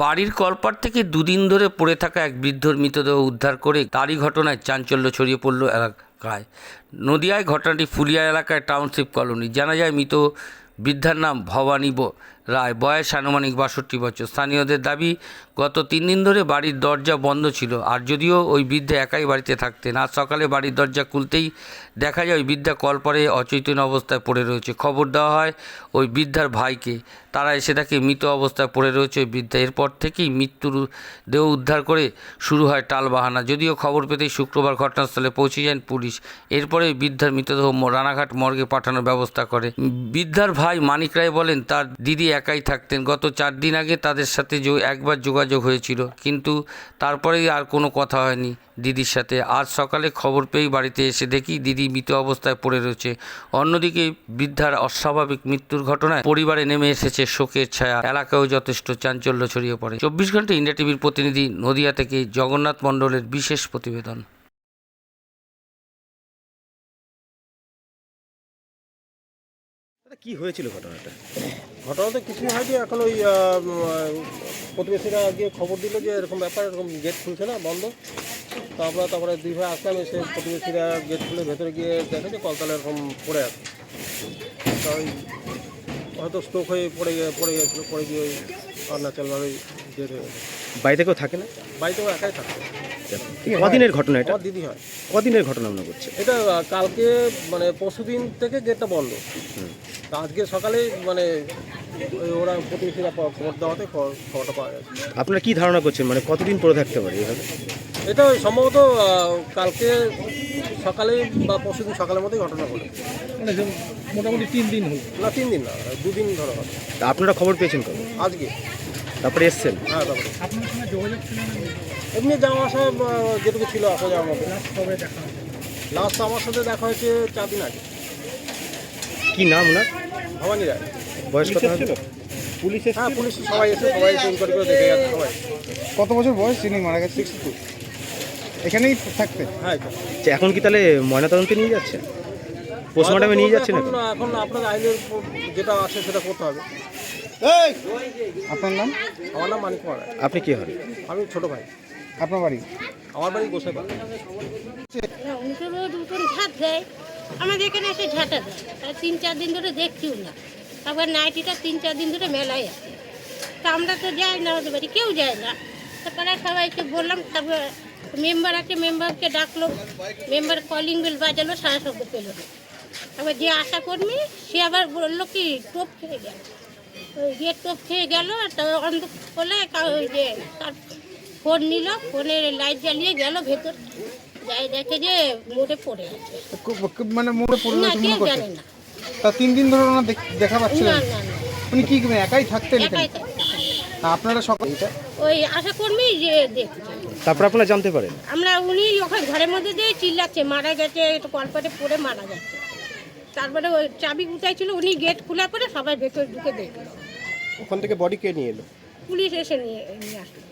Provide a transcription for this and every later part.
বাড়ির কলপার থেকে দুদিন ধরে পড়ে থাকা এক বৃদ্ধর মৃতদেহ উদ্ধার করে তারই ঘটনায় চাঞ্চল্য ছড়িয়ে পড়ল এলাকায়। নদিয়ায় ঘটনাটি ফুলিয়া এলাকায় টাউনশিপ কলোনি। জানা যায় মৃত বৃদ্ধার নাম ভবানী রায়, বয়স আনুমানিক বাষট্টি বছর। স্থানীয়দের দাবি, গত তিন দিন ধরে বাড়ির দরজা বন্ধ ছিল, আর যদিও ওই বৃদ্ধা একাই বাড়িতে থাকতেন। আজ সকালে বাড়ির দরজা খুলতেই দেখা যায়, ওই বৃদ্ধা কলপারে অচৈতন্য অবস্থায় পড়ে রয়েছে। খবর দেওয়া হয়, ওই বৃদ্ধার ভাইকে। তারা এসে দেখে মৃত অবস্থায় পড়ে রয়েছে ওই বৃদ্ধা। এরপর থেকেই মৃত্যুর দেহ উদ্ধার করে শুরু হয় টালবাহানা। যদিও খবর পেতেই শুক্রবার ঘটনাস্থলে পৌঁছে যান পুলিশ। এরপরে বৃদ্ধার মৃতদেহ রানাঘাট মর্গে পাঠানোর ব্যবস্থা করে। বৃদ্ধার ভাই মানিক রায় বলেন, তার দিদি একাই থাকতেন। গত চার দিন আগে তাদের সাথে একবার যোগাযোগ হয়েছিল। কিন্তু তারপরেই আর কোনো কথা হয়নি দিদির সাথে। আজ সকালে খবর পেয়েই বাড়িতে এসে দেখি দিদি মৃত অবস্থায় পড়ে রয়েছে। অন্যদিকে বৃদ্ধার অস্বাভাবিক মৃত্যুর ঘটনায় পরিবারে নেমে এসেছে শোকের ছায়া। এলাকায়ও যথেষ্ট চাঞ্চল্য ছড়িয়ে পড়ে। চব্বিশ ঘণ্টা ইন্ডিয়া টিভির প্রতিনিধি নদিয়া থেকে জগন্নাথ মণ্ডলের বিশেষ প্রতিবেদন। কি হয়েছিল ঘটনাটা? ঘটনা তো কিছুই হয়নি। এখন ওই প্রতিবেশীরা গিয়ে খবর দিল যে এরকম ব্যাপার এরকম গেট খুলছে না বন্ধ। তারপরে তারপরে দুই ভাই আসলাম এসে প্রতিবেশীরা গেট খুলে ভেতরে গিয়ে দেখে যে কলতলা এরকম পড়ে আছে। তা ওই হয়তো স্ট্রোক হয়ে পড়ে গিয়ে পড়ে গিয়েছিল পড়ে গিয়ে ওই অরুণাচলভাবে ডেট হয়ে গেছে। বাড়িতে কেউ থাকে না? বাড়িতেও একাই থাকে। কদিনের ঘটনা এটা? আমার দিদি হয়। কদিনের ঘটনা মনে করছে? এটা কালকে মানে পরশুদিন থেকে গেটটা বন্ধ। তা আজকে সকালে মানে ওরা প্রতিবেশীরা খবর দেওয়াতে খবর- খবরটা পাওয়া গেছে। আপনারা কি ধারণা করছেন? মানে কতদিন পরে থাকতে পারে এইভাবে এটা সম্ভবত কালকে সকালে বা পরশুদিন সকালের মধ্যেই ঘটনা ঘটে মানে মোটামুটি তিন দিন হলো। না তিন দিন না দুদিন ধরে হবে। তা আপনারা খবর পেয়েছেন কবে? আজকে। তারপরে এসছেন? হ্যাঁ আপনার ছিল না? এমনি যাওয়া আসা যেটুকু ছিল আসা যাওয়ার মতো লাস্ট আমার সাথে দেখা হয়েছে চার দিন আগে। কি নাম ওনার? ভবানী রায়। বয়স কত হবে? পুলিশ হ্যাঁ পুলিশ সবাই এসে সবাই ইনকোয়ারি করে দেখে গেছে সবাই। কত বছর বয়স? যিনি মারা গেছে সিক্সটি টু এখানেই থাকতে? হ্যাঁ আচ্ছা, এখন কি তাহলে ময়নাতদন্তে নিয়ে যাচ্ছেন? পোস্টমর্টমে নিয়ে যাচ্ছে না এখন? এখন আপনাদের আইনের যেটা আছে সেটা করতে হবে। আপনার নাম? আমার নাম মানিক কুমার। আপনি কি হন? আমি ছোট ভাই। আপনার বাড়ি? আমার বাড়ি গোসাই ঝাঁট দেয় আমাদের এখানে এসে ঝাঁটা দেয়। তাই তিন চার দিন ধরে দেখছিও না। তারপর নাইটিটা তিন চার দিন ধরে মেলায় আছে। তা আমরা তো যাই না ওদের বাড়ি কেউ যায় না। তারপরে সবাইকে বললাম তারপর মেম্বার আছে মেম্বারকে ডাকলো। মেম্বার কলিং বেল বাজালো সারা শব্দ পেল না। তারপর যে আশা কর্মী সে আবার বলল কি টোপ খেয়ে গেল। টোপ খেয়ে গেল তো অন্ধ ওই যে তার ফোন নিল ফোনের লাইট জ্বালিয়ে গেল ভেতর যাই দেখে যে মোড়ে পড়ে আছে। মানে মোড়ে পড়ে না মনে করছে? না। তা তিন দিন ধরে দেখা পাচ্ছিলেন না? না না উনি কি একাই থাকতেন এখানে একাই থাকে। তা আপনারা সকাল ওই আশা কর্মী যে দেখছে। তারপর আপনারা জানতে পারেন। আমরা উনি ওখানে ঘরের মধ্যে দিয়ে চিল্লাচ্ছে মারা গেছে একটু কলপাটে পড়ে মারা যাচ্ছে তারপরে ওই চাবি গুটাই ছিল উনি গেট খোলা করে সবাই ভেতর ঢুকে দেখল। ওখান থেকে বডি কে নিয়ে এলো? পুলিশ এসে নিয়ে নিয়ে আসলো।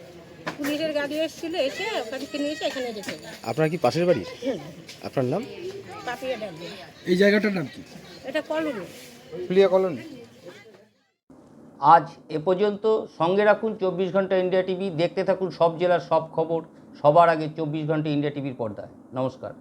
পুলিশের গাড়ি এসেছিল এসে ওখান থেকে নিয়ে এসে এখানে রেখে আপনার কি পাশের বাড়ি? আপনার নাম? পাপিয়ে ডাকবে এই জায়গাটার নাম কি? এটা কলমি ফুলিয়া কলোনি। আজ এ পর্যন্ত সঙ্গে রাখুন চব্বিশ ঘণ্টা ইন্ডিয়া টিভি। দেখতে থাকুন সব জেলার সব খবর। সবার আগে চব্বিশ ঘণ্টা ইন্ডিয়া টিভির পর্দায়। নমস্কার।